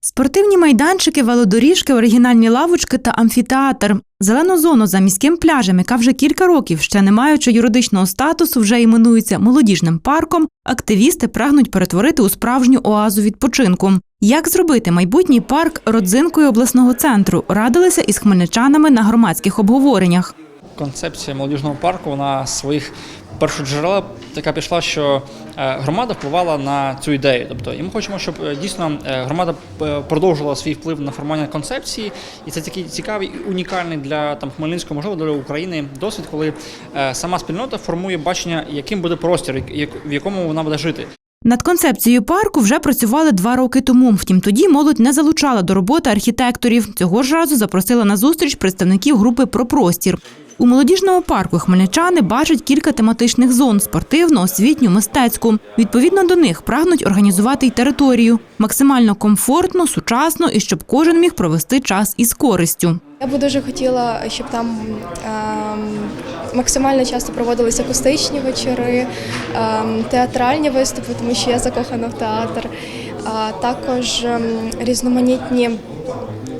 Спортивні майданчики, велодоріжки, оригінальні лавочки та амфітеатр. Зелену зону за міським пляжем, яка вже кілька років, ще не маючи юридичного статусу, вже іменується молодіжним парком. Активісти прагнуть перетворити у справжню оазу відпочинку. Як зробити майбутній парк родзинкою обласного центру? Радилися із хмельничанами на громадських обговореннях. Концепція молодіжного парку вона своїх першоджерела така пішла, що е, громада впливала на цю ідею. Тобто, і ми хочемо, щоб е, дійсно е, громада продовжила свій вплив на формування концепції, і це такий цікавий унікальний для там Хмельницького, можливо, для України досвід, коли сама спільнота формує бачення, яким буде простір, в якому вона буде жити. Над концепцією парку вже працювали два роки тому. Втім, тоді молодь не залучала до роботи архітекторів. Цього ж разу запросила на зустріч представників групи про простір. У молодіжному парку хмельничани бачать кілька тематичних зон спортивну, освітню, мистецьку. Відповідно до них прагнуть організувати й територію максимально комфортно, сучасно і щоб кожен міг провести час із користю. Я би дуже хотіла, щоб там ем, максимально часто проводилися акустичні вечори, ем, театральні виступи, тому що я закохана в театр, також ем, різноманітні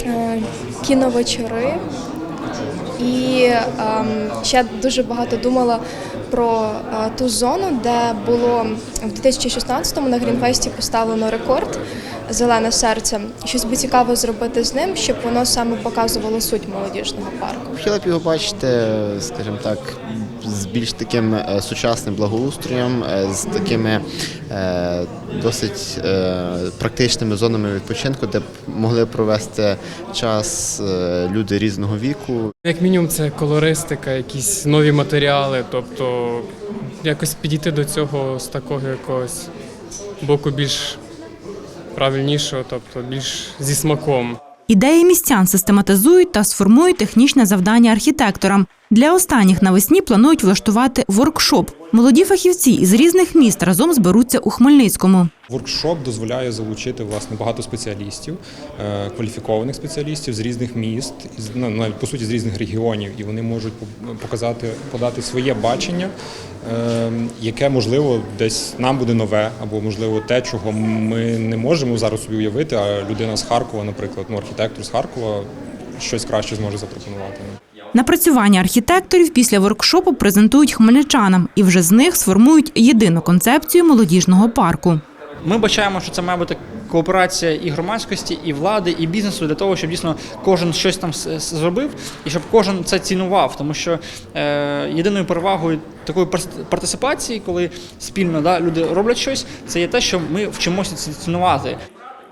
е, кіновечори. І ем, ще дуже багато думала про е, ту зону, де було в 2016-му на Грінфесті поставлено рекорд Зелене серце. Щось би цікаво зробити з ним, щоб воно саме показувало суть молодіжного парку. Хотіла б його бачити, скажімо так, з більш таким е, сучасним благоустроєм, е, з такими е, досить практичними зонами відпочинку, де б могли провести час люди різного віку. Як мінімум, це колористика, якісь нові матеріали, тобто якось підійти до цього з такого якогось боку більш правильнішого, тобто більш зі смаком. Ідеї містян систематизують та сформують технічне завдання архітекторам. Для останніх навесні планують влаштувати воркшоп. Молоді фахівці із різних міст разом зберуться у Хмельницькому. Воркшоп дозволяє залучити власне багато спеціалістів, е, кваліфікованих спеціалістів з різних міст, ну, навіть по суті з різних регіонів, і вони можуть по- показати, подати своє бачення, е, яке можливо десь нам буде нове, або можливо те, чого ми не можемо зараз собі уявити. А людина з Харкова, наприклад, ну архітектор з Харкова, щось краще зможе запропонувати. Напрацювання архітекторів після воркшопу презентують хмельничанам і вже з них сформують єдину концепцію молодіжного парку. Ми бачаємо, що це має бути кооперація і громадськості, і влади, і бізнесу для того, щоб дійсно кожен щось там зробив, і щоб кожен це цінував. Тому що е, єдиною перевагою такої партисипації, коли спільно да, люди роблять щось, це є те, що ми вчимося цінувати.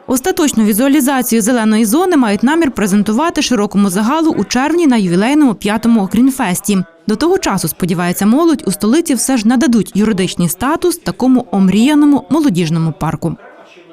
Остаточну візуалізацію зеленої зони мають намір презентувати широкому загалу у червні на ювілейному п'ятому Грінфесті. До того часу, сподівається молодь, у столиці все ж нададуть юридичний статус такому омріяному молодіжному парку.